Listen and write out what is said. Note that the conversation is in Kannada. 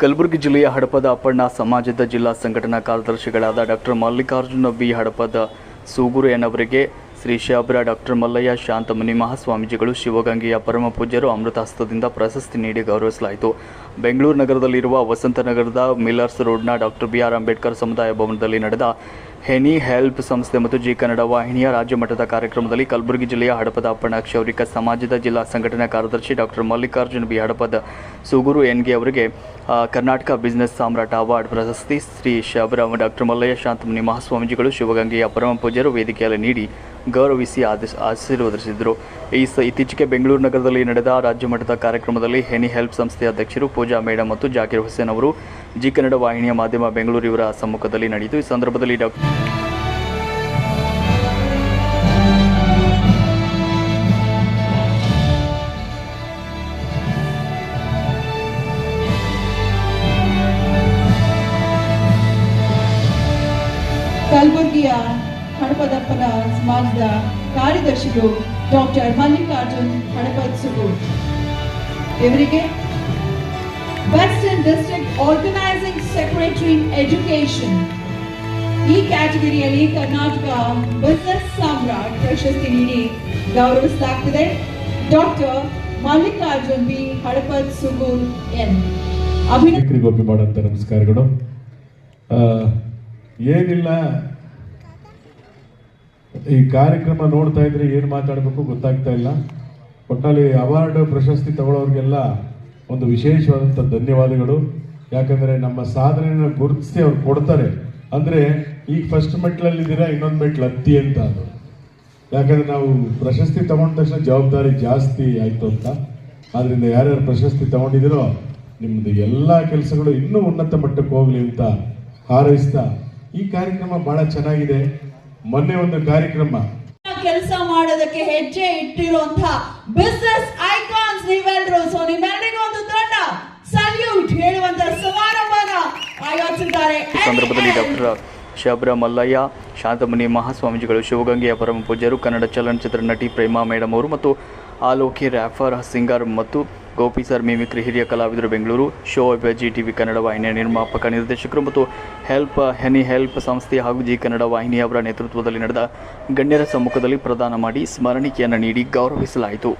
ಕಲಬುರಗಿ ಜಿಲ್ಲೆಯ ಹಡಪದ ಅಪ್ಪಣ್ಣ ಸಮಾಜದ ಜಿಲ್ಲಾ ಸಂಘಟನಾ ಕಾರ್ಯದರ್ಶಿಗಳಾದ ಡಾಕ್ಟರ್ ಮಲ್ಲಿಕಾರ್ಜುನ ಬಿ. ಹಡಪದ ಸೂಗುರು ಎನ್ನವರಿಗೆ ಶ್ರೀ ಶಾಬ್ರ ಡಾಕ್ಟರ್ ಮಲ್ಲಯ್ಯ ಶಾಂತಮುನಿ ಮಹಾಸ್ವಾಮೀಜಿಗಳು, ಶಿವಗಂಗೆಯ ಪರಮ ಪೂಜ್ಯರು ಅಮೃತಾಸ್ತದಿಂದ ಪ್ರಶಸ್ತಿ ನೀಡಿ ಗೌರವಿಸಲಾಯಿತು. ಬೆಂಗಳೂರು ನಗರದಲ್ಲಿರುವ ವಸಂತನಗರದ ಮಿಲ್ಲರ್ಸ್ ರೋಡ್ನ ಡಾಕ್ಟರ್ ಬಿ. ಆರ್. ಅಂಬೇಡ್ಕರ್ ಸಮುದಾಯ ಭವನದಲ್ಲಿ ನಡೆದ ಹೆನಿ ಹೆಲ್ಪ್ ಸಂಸ್ಥೆ ಮತ್ತು ಜಿ ಕನ್ನಡ ವಾಹಿನಿಯ ರಾಜ್ಯ ಮಟ್ಟದ ಕಾರ್ಯಕ್ರಮದಲ್ಲಿ ಕಲಬುರಗಿ ಜಿಲ್ಲೆಯ ಹಡಪದ ಅಪ್ಪಣ ಕ್ಷೌರಿಕ ಸಮಾಜದ ಜಿಲ್ಲಾ ಸಂಘಟನಾ ಕಾರ್ಯದರ್ಶಿ ಡಾಕ್ಟರ್ ಮಲ್ಲಿಕಾರ್ಜುನ್ ಬಿ. ಹಡಪದ ಸುಗುರು ಎನ್ಗೆ ಅವರಿಗೆ ಕರ್ನಾಟಕ ಬಿಸ್ನೆಸ್ ಸಾಮ್ರಾಟ ಅವಾರ್ಡ್ ಪ್ರಶಸ್ತಿ ಶ್ರೀ ಶಬರಾಮ ಡಾಕ್ಟರ್ ಮಲ್ಲಯ್ಯ ಶಾಂತಮುನಿ ಮಹಾಸ್ವಾಮೀಜಿಗಳು ಶಿವಗಂಗೆಯ ಪರಮ ಪೂಜ್ಯರು ವೇದಿಕೆಯಲ್ಲಿ ನೀಡಿ ಗೌರವಿಸಿ ಆದೇಶ ಆಶೀರ್ವದಿಸಿದರು. ಈ ಸ, ಇತ್ತೀಚೆಗೆ ಬೆಂಗಳೂರು ನಗರದಲ್ಲಿ ನಡೆದ ರಾಜ್ಯ ಮಟ್ಟದ ಕಾರ್ಯಕ್ರಮದಲ್ಲಿ ಹೆನಿ ಹೆಲ್ಪ್ ಸಂಸ್ಥೆಯ ಅಧ್ಯಕ್ಷರು ಪೂಜಾ ಮೇಡಮ್ ಮತ್ತು ಜಾಕಿರ್ ಹುಸೇನ್ ಅವರು ಜಿ ಕನ್ನಡ ವಾಹಿನಿಯ ಮಾಧ್ಯಮ ಬೆಂಗಳೂರು ಇವರ ಸಮ್ಮುಖದಲ್ಲಿ ನಡೆಯಿತು. ಈ ಸಂದರ್ಭದಲ್ಲಿ ಡಾಕ್ಟರ್ ಕಲಬುರಗಿಯ ಹಣಪದಪ್ಪನ ಸಮಾಜದ ಕಾರ್ಯದರ್ಶಿಗಳು ಡಾಕ್ಟರ್ ಮಲ್ಲಿಕಾರ್ಜುನ್ ಹಡಪದ್ ಸುಗೂರ್ ಇವರಿಗೆ western Organizing organising secretary education ಈ ಕ್ಯಾಟಗರಿಯಲ್ಲಿ ಕರ್ನಾಟಕ ಬಿಸ್ನೆಸ್ ಸಾಮ್ರಾಟ್ ಪ್ರಶಸ್ತಿ ನೀಡಿ ಗೌರವಿಸಲಾಗ್ತಿದೆ ಡಾಕ್ಟರ್ ಮಲ್ಲಿಕಾರ್ಜುನ್ ಬಿ. ಹಳಪತ್ ಸುಗೂರ್ ಎನ್ ಅಭಿನಂದನೆ ಮಾಡಂತ ನಮಸ್ಕಾರಗಳು. ಏನಿಲ್ಲ. ಈ ಕಾರ್ಯಕ್ರಮ ನೋಡ್ತಾ ಇದ್ರೆ ಏನು ಮಾತಾಡಬೇಕು ಗೊತ್ತಾಗ್ತಾ ಇಲ್ಲ. ಒಟ್ಟಲ್ಲಿ ಅವಾರ್ಡ್ ಪ್ರಶಸ್ತಿ ತಗೊಳ್ಳೋರಿಗೆಲ್ಲ ಒಂದು ವಿಶೇಷವಾದಂಥ ಧನ್ಯವಾದಗಳು. ಯಾಕಂದರೆ ನಮ್ಮ ಸಾಧನೆಯನ್ನು ಗುರುತಿಸಿ ಅವ್ರು ಕೊಡ್ತಾರೆ. ಅಂದರೆ ಈಗ ಫಸ್ಟ್ ಮೆಟ್ಲಲ್ಲಿದ್ದೀರಾ, ಇನ್ನೊಂದು ಮೆಟ್ಲು ಹತ್ತಿ ಅಂತ ಅದು. ಯಾಕಂದರೆ ನಾವು ಪ್ರಶಸ್ತಿ ತಗೊಂಡ ತಕ್ಷಣ ಜವಾಬ್ದಾರಿ ಜಾಸ್ತಿ ಆಯಿತು ಅಂತ. ಆದ್ದರಿಂದ ಯಾರ್ಯಾರು ಪ್ರಶಸ್ತಿ ತಗೊಂಡಿದ್ದೀರೋ ನಿಮ್ಮದು ಎಲ್ಲ ಕೆಲಸಗಳು ಇನ್ನೂ ಉನ್ನತ ಮಟ್ಟಕ್ಕೆ ಹೋಗಲಿ ಅಂತ ಹಾರೈಸ್ತಾ ಈ ಕಾರ್ಯಕ್ರಮ ಬಹಳ ಚೆನ್ನಾಗಿದೆ. ಮೊನ್ನೆ ಒಂದು ಕಾರ್ಯಕ್ರಮ. ಕೆಲಸ ಮಾಡೋದಕ್ಕೆ ಹೆಜ್ಜೆ ಇಟ್ಟಿರುವಂತಹ ಬಿಸ್ನೆಸ್ ಐಕಾನ್ಸ್ ನೀವೆಲ್ಲರೂ ಸೊ ನಿಮ್ಮೆಲ್ಲರಿಗೂ ಈ ಸಂದರ್ಭದಲ್ಲಿ ಡಾಕ್ಟರ್ ಶಬ್ರ ಮಲ್ಲಯ್ಯ ಶಾಂತಮುನಿ ಮಹಾಸ್ವಾಮೀಜಿಗಳು ಶಿವಗಂಗೆಯ ಪರಮ ಪೂಜ್ಯರು ಕನ್ನಡ ಚಲನಚಿತ್ರ ನಟಿ ಪ್ರೇಮಾ ಮೇಡಮ್ ಅವರು ಮತ್ತು ಆಲೋಕಿ ರ್ಯಾಫರ್ ಸಿಂಗರ್ ಮತ್ತು ಗೋಪಿ ಸರ್ ಮಿಮಿಕ್ರಿ ಹಿರಿಯ ಕಲಾವಿದರು Bengaluru show Zee TV Kannada ವಾಹಿನಿಯ ನಿರ್ಮಾಪಕ ನಿರ್ದೇಶಕರು ಮತ್ತು ಹೆಲ್ಪ್ ಹೆನಿ ಹೆಲ್ಪ್ ಸಂಸ್ಥೆ ಹಾಗೂ ಜಿ ಕನ್ನಡ ವಾಹಿನಿಯವರ ನೇತೃತ್ವದಲ್ಲಿ ನಡೆದ ಗಣ್ಯರ ಸಮ್ಮುಖದಲ್ಲಿ ಪ್ರದಾನ ಮಾಡಿ ಸ್ಮರಣಿಕೆಯನ್ನು ನೀಡಿ ಗೌರವಿಸಲಾಯಿತು.